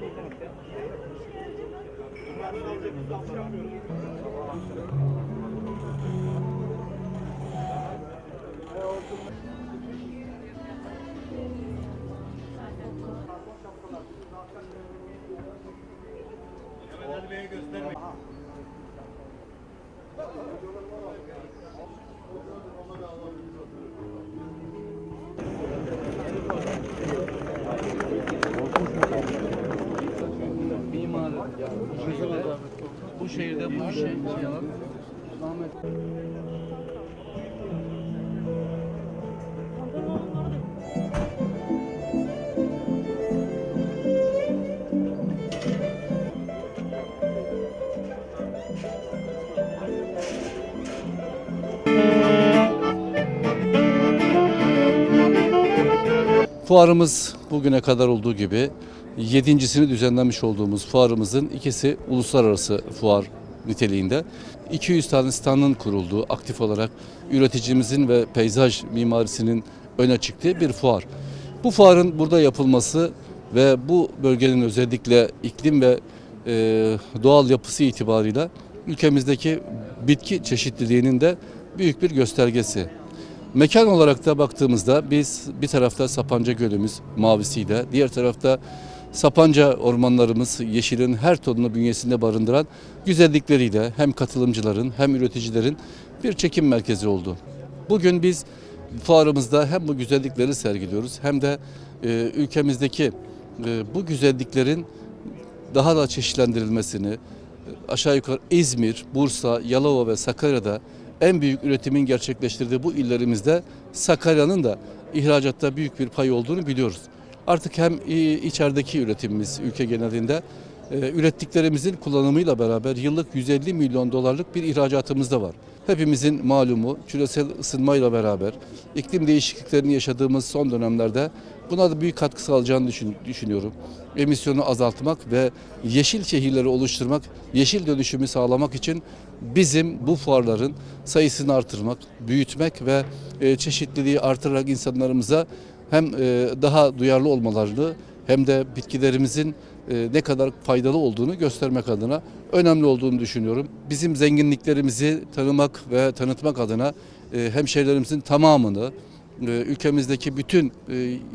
Mimar bu şehirde bu işi şey Fuarımız bugüne kadar olduğu gibi yedincisini düzenlemiş olduğumuz fuarımızın ikisi uluslararası fuar niteliğinde. 200 tane standın kurulduğu aktif olarak üreticimizin ve peyzaj mimarisinin öne çıktığı bir fuar. Bu fuarın burada yapılması ve bu bölgenin özellikle iklim ve e, doğal yapısı itibarıyla ülkemizdeki bitki çeşitliliğinin de büyük bir göstergesi. Mekan olarak da baktığımızda biz bir tarafta Sapanca Gölümüz mavisiyle, diğer tarafta Sapanca ormanlarımız yeşilin her tonunu bünyesinde barındıran güzellikleriyle hem katılımcıların hem üreticilerin bir çekim merkezi oldu. Bugün biz fuarımızda hem bu güzellikleri sergiliyoruz hem de e, ülkemizdeki e, bu güzelliklerin daha da çeşitlendirilmesini aşağı yukarı İzmir, Bursa, Yalova ve Sakarya'da en büyük üretimin gerçekleştirdiği bu illerimizde Sakarya'nın da ihracatta büyük bir pay olduğunu biliyoruz. Artık hem içerideki üretimimiz ülke genelinde e, ürettiklerimizin kullanımıyla beraber yıllık 150 milyon dolarlık bir ihracatımız da var. Hepimizin malumu küresel ısınmayla beraber iklim değişikliklerini yaşadığımız son dönemlerde buna da büyük katkı sağlayacağını düşün- düşünüyorum. Emisyonu azaltmak ve yeşil şehirleri oluşturmak, yeşil dönüşümü sağlamak için bizim bu fuarların sayısını artırmak, büyütmek ve e, çeşitliliği artırarak insanlarımıza hem e, daha duyarlı olmalarını hem de bitkilerimizin e, ne kadar faydalı olduğunu göstermek adına önemli olduğunu düşünüyorum. Bizim zenginliklerimizi tanımak ve tanıtmak adına e, hemşehrilerimizin tamamını e, ülkemizdeki bütün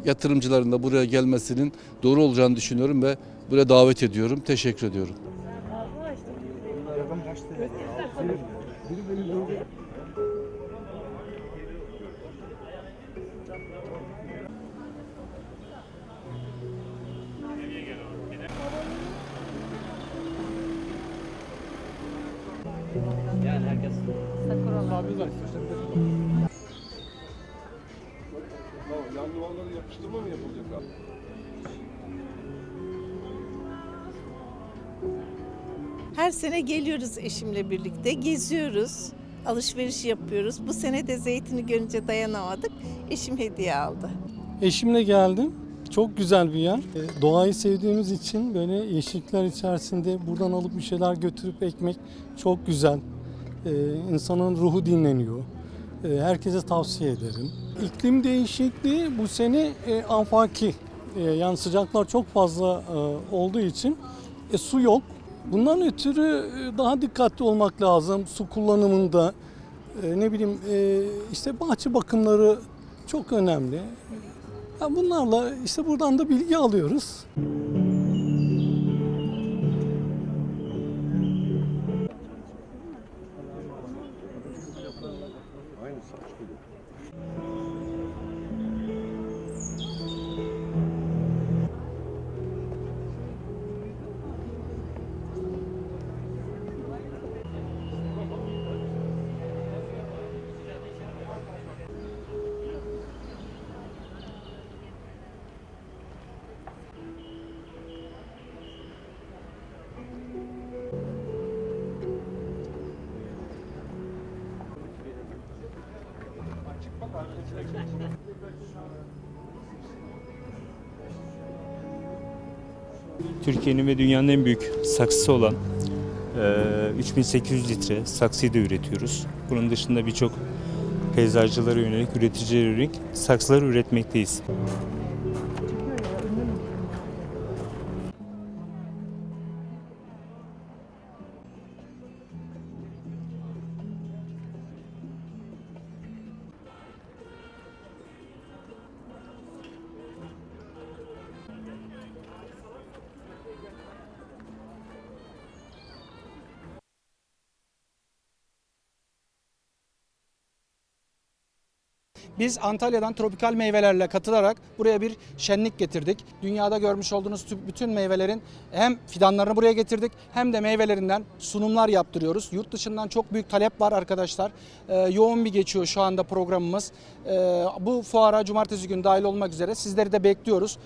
yatırımcıların da buraya gelmesinin doğru olacağını düşünüyorum ve buraya davet ediyorum. Teşekkür ediyorum. Yani herkes Yan duvarları yapıştırma mı yapılacak abi? Her sene geliyoruz eşimle birlikte, geziyoruz, alışveriş yapıyoruz. Bu sene de zeytini görünce dayanamadık. Eşim hediye aldı. Eşimle geldim. Çok güzel bir yer. E, Doğayı sevdiğimiz için böyle yeşillikler içerisinde buradan alıp bir şeyler götürüp ekmek çok güzel. E, insanın ruhu dinleniyor. E, herkese tavsiye ederim. İklim değişikliği bu sene afaki. Yani sıcaklar çok fazla olduğu için e, su yok. Bundan ötürü daha dikkatli olmak lazım su kullanımında. E, ne bileyim e, işte bahçe bakımları çok önemli. Ya bunlarla işte buradan da bilgi alıyoruz. Türkiye'nin ve dünyanın en büyük saksısı olan e, 3800 litre saksıyı da üretiyoruz. Bunun dışında birçok peyzajcılara yönelik, üreticilere yönelik saksılar üretmekteyiz. Biz Antalya'dan tropikal meyvelerle katılarak buraya bir şenlik getirdik. Dünyada görmüş olduğunuz bütün meyvelerin hem fidanlarını buraya getirdik hem de meyvelerinden sunumlar yaptırıyoruz. Yurt dışından çok büyük talep var arkadaşlar. Ee, yoğun bir geçiyor şu anda programımız. Ee, bu fuara cumartesi günü dahil olmak üzere sizleri de bekliyoruz.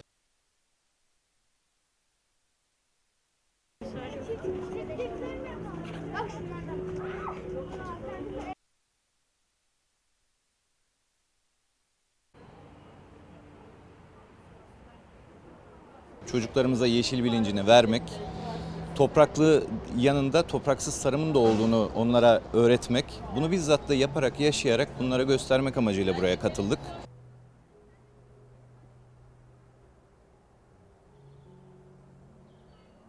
Çocuklarımıza yeşil bilincini vermek, topraklı yanında topraksız tarımın da olduğunu onlara öğretmek, bunu bizzat da yaparak, yaşayarak bunlara göstermek amacıyla buraya katıldık.